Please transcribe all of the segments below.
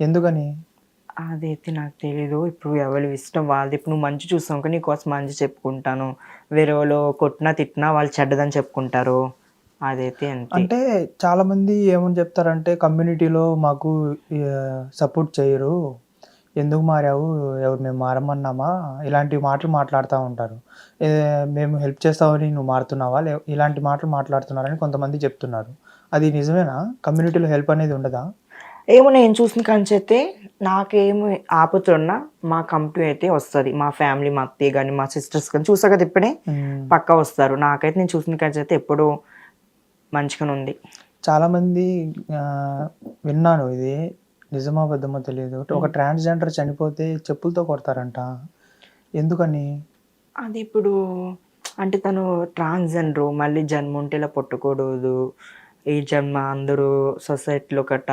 ఎందుకని? అదైతే నాకు తెలీదు. ఇప్పుడు ఎవరి ఇష్టం వాళ్ళది. ఇప్పుడు నువ్వు మంచి చూస్తావు కానీ నీకోసం మంచి చెప్పుకుంటాను. వేరే వాళ్ళు కొట్టినా తిట్టినా వాళ్ళు చెడ్డదని చెప్పుకుంటారు. అదైతే అంటే చాలా మంది ఏమని చెప్తారంటే కమ్యూనిటీలో మాకు సపోర్ట్ చేయరు. ఎందుకు మారావు? ఎవరు మేము మారమన్నామా? ఇలాంటి మాటలు మాట్లాడుతూ ఉంటారు. మేము హెల్ప్ చేస్తామని నువ్వు మారుతున్నావా? లే ఇలాంటి మాటలు మాట్లాడుతున్నారని కొంతమంది చెప్తున్నారు. అది నిజమేనా? కమ్యూనిటీలో హెల్ప్ అనేది ఉండదా? ఏమో నేను చూసిన కంచైతే నాకేమి ఆపుతున్నా మా కంపెనీ అయితే వస్తుంది. మా ఫ్యామిలీ మా అత్తయ్య కానీ మా సిస్టర్స్ కానీ చూసా కదా ఇప్పుడే. పక్కా వస్తారు. నాకైతే నేను చూసిన కంచైతే ఎప్పుడు మంచిగానే ఉంది. చాలామంది విన్నాను ఇది. నిజమా అబద్ధమో తెలియదు. ఒక ట్రాన్స్జెండర్ చనిపోతే చెప్పులతో కొడతారంట. ఎందుకని? అది ఇప్పుడు అంటే తను ట్రాన్స్జెండర్ మళ్ళీ జన్మ ఉంటే ఇలా పుట్టకూడదు. ఈ జన్మ అందరూ సొసైటీలో గట్ట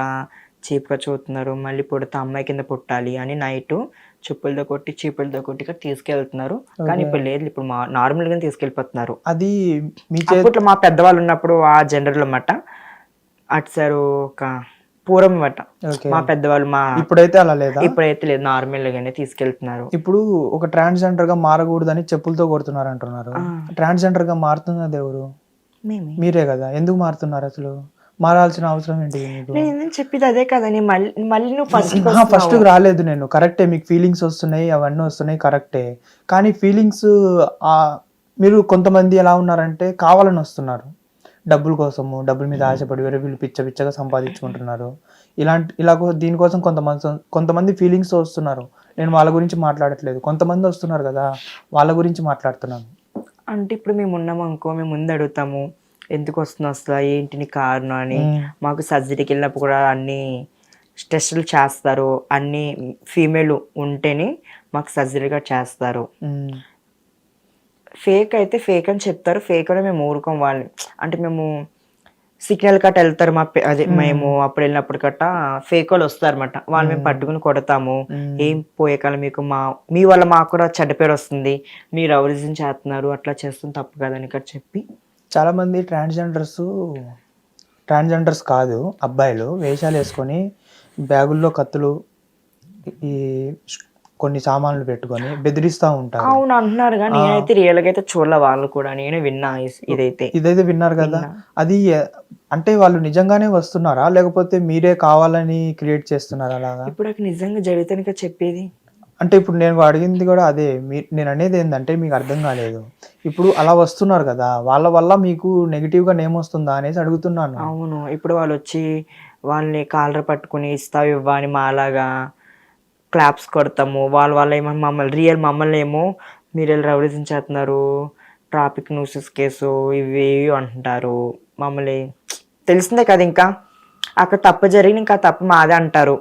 చీప్గా చూస్తున్నారు. మళ్ళీ పుడితే అమ్మాయి కింద పుట్టాలి అని నైట్ చెప్పులతో కొట్టి చీపులతో కొట్టి తీసుకెళ్తున్నారు. కానీ ఇప్పుడు లేదు. ఇప్పుడు మా నార్మల్గా తీసుకెళ్ళిపోతున్నారు. అది మీ అప్పట్లో మా పెద్దవాళ్ళు ఉన్నప్పుడు ఆ జనరల్ అన్నమాట. అటు సార్ ఒక పూర్వం అన్నమాట. మా పెద్దవాళ్ళు మా ఇప్పుడైతే అలా లేదా? ఇప్పుడైతే లేదు. నార్మల్ గానే తీసుకెళ్తున్నారు. ఇప్పుడు ఒక ట్రాన్స్జెండర్గా మారకూడదని చెప్పులతో కొడుతున్నారు అంటున్నారు. ట్రాన్స్జెండర్గా మారుతున్నది ఎవరు? మీరే కదా. ఎందుకు మారుతున్నారు అసలు? మారాల్సిన అవసరం ఏంటి నేను చెప్పేది అదే కదా నేను మళ్ళీ మళ్ళీ నువ్వు ఫస్ట్ ఫస్ట్ రాలేదు నేను. కరెక్టే మీకు ఫీలింగ్స్ వస్తున్నాయి అవన్నీ వస్తున్నాయి కరెక్టే కానీ ఫీలింగ్స్ మీరు కొంతమంది ఎలా ఉన్నారంటే కావాలని వస్తున్నారు. డబ్బుల కోసము డబ్బుల మీద ఆశపడి వేరే వీళ్ళు పిచ్చ పిచ్చగా సంపాదించుకుంటున్నారు. ఇలాంటి ఇలా దీనికోసం కొంతమంది కొంతమంది ఫీలింగ్స్ వస్తున్నారు. నేను వాళ్ళ గురించి మాట్లాడట్లేదు. కొంతమంది వస్తున్నారు కదా వాళ్ళ గురించి మాట్లాడుతున్నాను. అంటే ఇప్పుడు మేము ఉన్నాము అనుకో మేము ముందు అడుగుతాము ఎందుకు వస్తుంది అసలు? ఏంటి నీ కారణం అని? మాకు సర్జరీకి వెళ్ళినప్పుడు కూడా అన్ని టెస్టులు చేస్తారు. అన్ని ఫీమేల్ ఉంటేనే మాకు సర్జరీగా చేస్తారు. ఫేక్ అయితే ఫేక్ అని చెప్తారు. ఫేక్ అని మేము ఊరుకోం వాళ్ళని. అంటే మేము సిగ్నల్ కట్ట వెళ్తారు మా అదే మేము. అప్పుడు వెళ్ళినప్పుడు కట్ట ఫేక్ వాళ్ళు వస్తారు అనమాట వాళ్ళు మేము. పట్టుకుని కొడతాము. ఏం పోయే కాలం మీకు మా మీ వల్ల మాకు కూడా చెడ్డ పేరు వస్తుంది. మీరు అవరిజం చేస్తున్నారు? అట్లా చేస్తుంది తప్పు కదని ఇక్కడ చెప్పి చాలా మంది ట్రాన్స్జెండర్స్ ట్రాన్స్జెండర్స్ కాదు అబ్బాయిలు వేషాలు వేసుకొని బ్యాగుల్లో కత్తులు ఈ కొన్ని సామాన్లు పెట్టుకొని బెదిరిస్తూ ఉంటారు. అవును అంటున్నారు కానీ నేనైతే రియల్గా అయితే చూడలే వాళ్ళు కూడా. నేను విన్నా ఇదైతే. ఇదైతే విన్నారు కదా? అది అంటే వాళ్ళు నిజంగానే వస్తున్నారా? లేకపోతే మీరే కావాలని క్రియేట్ చేస్తున్నారా అలాగా? ఇప్పుడు నిజంగా జరిగితేనే కదా చెప్పేది? అంటే ఇప్పుడు నేను అడిగింది కూడా అదే. మీ నేను అనేది ఏంటంటే మీకు అర్థం కాలేదు. ఇప్పుడు అలా వస్తున్నారు కదా వాళ్ళ వల్ల మీకు నెగిటివ్గా నేమ్ వస్తుందా అనేసి అడుగుతున్నాను. అవును. ఇప్పుడు వాళ్ళు వచ్చి వాళ్ళని కాలర్ పట్టుకుని ఇస్తావు ఇవ్వా అని మాలాగా క్లాప్స్ కొడతాము. వాళ్ళ వల్ల ఏమో మమ్మల్ని రియల్ మమ్మల్ని ఏమో మీరు రౌడిజం చేస్తున్నారు ట్రాఫిక్ న్యూసెస్ కేసు ఇవి అంటుంటారు మమ్మల్ని తెలిసిందే కదా ఇంకా. అక్కడ తప్పు జరిగిన ఇంకా తప్పు మాదే అంటారు.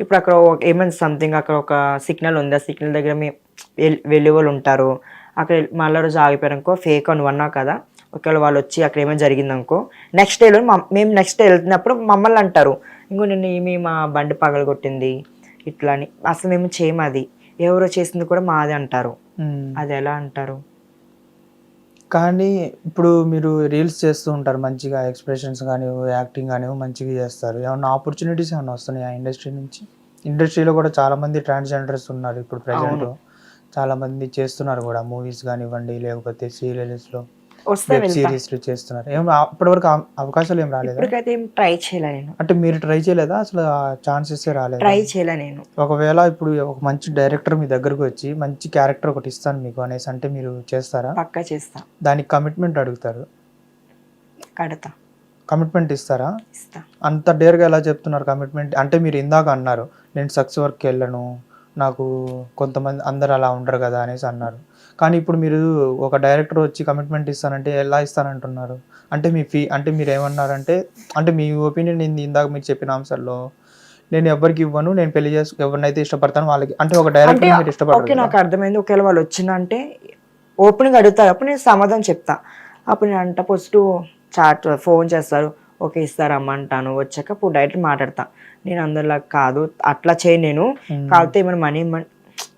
ఇప్పుడు అక్కడ ఏమైంది? సంథింగ్ అక్కడ ఒక సిగ్నల్ ఉంది. ఆ సిగ్నల్ దగ్గర మీ వెళ్ళే వాళ్ళు ఉంటారు. అక్కడ మళ్ళీ రోజు ఆగిపోయారు అనుకో ఫేక్ అని అన్నావు కదా ఒకవేళ వాళ్ళు వచ్చి అక్కడ ఏమైనా జరిగింది అనుకో నెక్స్ట్ డేలో మేము నెక్స్ట్ డే వెళ్తున్నప్పుడు మమ్మల్ని అంటారు. ఇంకో నిన్న ఈమె మా బండి పగలగొట్టింది ఇట్లా అని. అసలు మేము చేయము అది. ఎవరో చేసింది కూడా మాది అంటారు. అది ఎలా అంటారు? కానీ ఇప్పుడు మీరు రీల్స్ చేస్తూ ఉంటారు మంచిగా ఎక్స్ప్రెషన్స్ కానీ యాక్టింగ్ కానీ మంచిగా చేస్తారు. ఏమన్నా ఆపర్చునిటీస్ ఏమైనా వస్తున్నాయి ఆ ఇండస్ట్రీ నుంచి ఇండస్ట్రీలో కూడా చాలా మంది ట్రాన్స్జెండర్స్ ఉన్నారు ఇప్పుడు ప్రజెంట్ చాలా మంది చేస్తున్నారు కూడా మూవీస్ కానివ్వండి లేకపోతే సీరియల్స్లో వెబ్ సిరీస్లు చేస్తున్నారు. ఏం అప్పటివరకు ఆ- అవకాశాలు ఏం రాలేదా? ఇప్పటికైతే ఏం ట్రై చేయలే నేను. అంటే మీరు ట్రై చేయలేదా? అసలు ఛాన్సెస్ రాలేదా? ట్రై చేయలే నేను. ఒకవేళ ఇప్పుడు ఒక మంచి డైరెక్టర్ మీ దగ్గరకు వచ్చి మంచి క్యారెక్టర్ ఒకటి ఇస్తాను మీకు అనేసి అంటే మీరు చేస్తారా? పక్కా చేస్తా. దానికి కమిట్మెంట్ అడుగుతారు. కడతా. కమిట్మెంట్ ఇస్తారా? ఇస్తా. అంత డేర్గా ఎలా చెప్తున్నారు కమిట్మెంట్? అంటే మీరు ఇందాక అన్నారు నేను సక్స్ వర్క్కి వెళ్ళను నాకు కొంతమంది అందరు అలా ఉండరు కదా అనేసి అన్నారు. కానీ ఇప్పుడు మీరు ఒక డైరెక్టర్ వచ్చి కమిట్మెంట్ ఇస్తానంటే ఎలా ఇస్తానంటున్నారు? అంటే మీ ఫీ అంటే మీరు ఏమన్నారంటే అంటే మీ ఒపీనియన్ ఏంది ఇందాక మీరు చెప్పిన అంశాల్లో నేను ఎవరికి ఇవ్వను నేను పెళ్ళి చేసు ఎవరినైతే ఇష్టపడతాను వాళ్ళకి అంటే ఒక డైరెక్టర్ మీరు ఓకే నాకు అర్థమైంది. ఒకవేళ వాళ్ళు వచ్చిందంటే ఓపెన్గా అడుగుతారు. అప్పుడు నేను సమాధానం చెప్తా. అప్పుడు నేను అంట ఫస్ట్ చాట్ ఫోన్ చేస్తారు. ఓకే ఇస్తారమ్మా అంటాను. వచ్చాక అప్పుడు డైరెక్ట్ మాట్లాడతా. నేను అందరిలా కాదు. అట్లా చేయి నేను. కాకపోతే ఏమైనా మనీ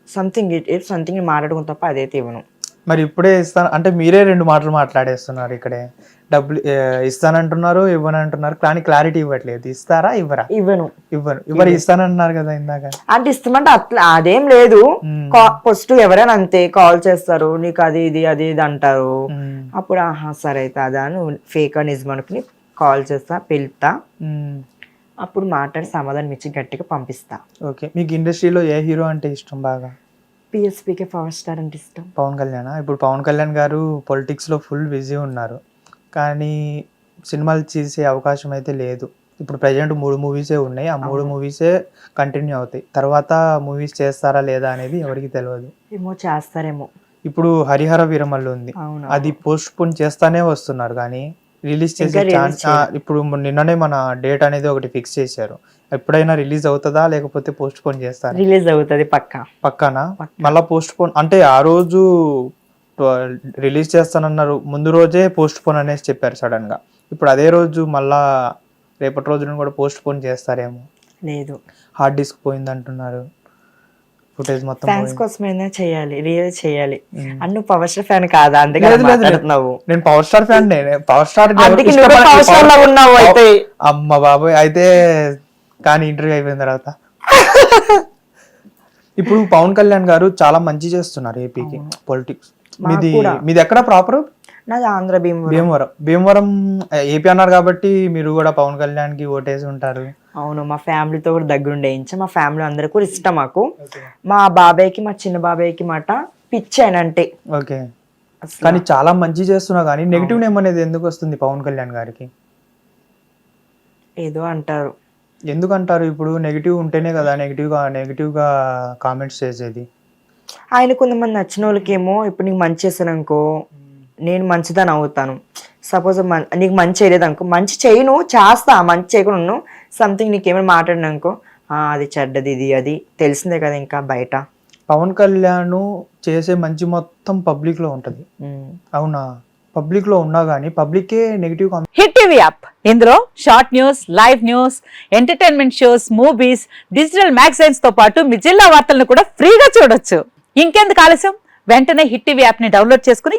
సంథింగ్ సంథింగ్ మాట్లాడుకుని తప్ప అదైతే ఇవ్వను మరి ఇప్పుడే ఇస్తాను అంటే మీరే రెండు మాటలు మాట్లాడేస్తున్నారు ఇక్కడే. డబ్బులు ఇస్తానంటున్నారు ఇవ్వనంటున్నారు కానీ క్లారిటీ ఇవ్వట్లేదు. ఇస్తారా ఇవ్వరా? ఇవ్వను. ఇవ్వరు ఇవ్వరు ఇస్తానన్నారు కదా ఇందాక. అంటే ఇస్తామంటే అట్లా అదేం లేదు. ఫస్ట్ ఎవరైనా అంతే కాల్ చేస్తారు నీకు అది ఇది అది ఇది అంటారు. అప్పుడు ఆహా సరే అయితే అదా నువ్వు ఫేక్ అని నిజం అనుకుని కాల్ చేస్తా పిలుస్తా. మ్మ్. అప్పుడు మాట్లాడి సమాధానం ఇచ్చి గట్టిగా పంపిస్తా. ఓకే. మీకు ఇండస్ట్రీలో ఏ హీరో అంటే ఇష్టం బాగా? పిఎస్పీకే పవర్ స్టార్ అంటే ఇష్టం. పవన్ కళ్యాణ్? ఇప్పుడు పవన్ కళ్యాణ్ గారు పొలిటిక్స్లో ఫుల్ బిజీ ఉన్నారు. కానీ సినిమాలు చేసే అవకాశం అయితే లేదు. ఇప్పుడు ప్రజెంట్ మూడు మూవీసే ఉన్నాయి. ఆ మూడు మూవీసే కంటిన్యూ అవుతాయి. తర్వాత మూవీస్ చేస్తారా లేదా అనేది ఎవరికి తెలియదు ఏమో చేస్తారేమో. ఇప్పుడు హరిహర వీరమల్లు ఉంది. అది పోస్ట్ పోన్ చేస్తానే వస్తున్నారు కానీ రిలీజ్ చేసే ఛాన్స్ ఇప్పుడు నిన్ననే మన డేట్ అనేది ఒకటి ఫిక్స్ చేశారు. ఎప్పుడైనా రిలీజ్ అవుతుందా లేకపోతే పోస్ట్ పోన్ చేస్తారా? రిలీజ్ అవుతుంది పక్కా. పక్కన? మళ్ళా పోస్ట్ పోన్ అంటే ఆ రోజు రిలీజ్ చేస్తానన్నారు. ముందు రోజే పోస్ట్ పోన్ అనేసి చెప్పారు సడన్గా. ఇప్పుడు అదే రోజు మళ్ళా రేపటి రోజున కూడా పోస్ట్ పోన్ చేస్తారేమో? లేదు. హార్డ్ డిస్క్ పోయింది అంటున్నారు ఫుటేజ్ మొత్తం ఫ్యాన్స్. కోసమైనా చేయాలి రియల్ చేయాలి. అన్ను పవర్ స్టార్ ఫ్యాన్ కాదా అందుకే. మాట్లాడుతున్నావు. నేను power star fan power star power star లాగా ఉన్నావు అయితే. అమ్మ బాబోయ్. అయితే కానీ ఇంటర్వ్యూ అయిపోయిన తర్వాత. ఇప్పుడు పవన్ కళ్యాణ్ గారు చాలా మంచి చేస్తున్నారు ఏపీకి పొలిటిక్స్ మీది. మీది ఎక్కడ ప్రాపర్ నాది ఆంధ్ర భీమవరం. భీమవరం. భీమవరం ఏపీ అన్నారు కాబట్టి మీరు కూడా పవన్ కళ్యాణ్కి ఓటేసి ఉంటారు. అవును మా ఫ్యామిలీతో కూడా దగ్గరుండి వేయించా మా ఫ్యామిలీ అందరూ కూడా ఇష్టం మాకు. మా బాబాయ్కి మా చిన్న బాబాయ్కి మాట పిచ్చానంటే ఓకే. కానీ చాలా మంచి చేస్తున్నా కానీ నెగిటివ్ నేమ్ అనేది ఎందుకు వస్తుంది పవన్ కళ్యాణ్ గారికి? ఏదో అంటారు. ఎందుకంటారు? ఇప్పుడు నెగిటివ్ ఉంటేనే కదా నెగిటివ్గా నెగిటివ్గా కామెంట్స్ చేసేది. ఆయన కొంతమంది నచ్చిన వాళ్ళకేమో ఇప్పుడు నీకు మంచి చేశాను అనుకో నేను మంచిదని అవుతాను. సపోజ్ నీకు మంచి చేయలేదు అనుకో. మంచి చేయను చేస్తా మంచి చేయకుండా సంథింగ్ నీకేమైనా మాట్లాడినా అనుకో "ఆ, అది చెడ్డది ఇది అది. తెలిసిందే కదా ఇంకా బయట. పవన్ కళ్యాణ్ చేసే మంచి మొత్తం పబ్లిక్లో ఉంటది. అవునా? పబ్లిక్లో ఉన్నా కానీ పబ్లికే నెగిటివ్ హిట్ టీవీ యాప్. ఇందులో short news live news entertainment shows movies digital మ్యాగజైన్స్తో పాటు మీ జిల్లా వార్తలను కూడా ఫ్రీగా చూడొచ్చు. ఇంకెందుకు ఆలస్యం? వెంటనే హిట్ టీవీ యాప్ని డౌన్లోడ్ చేసుకుని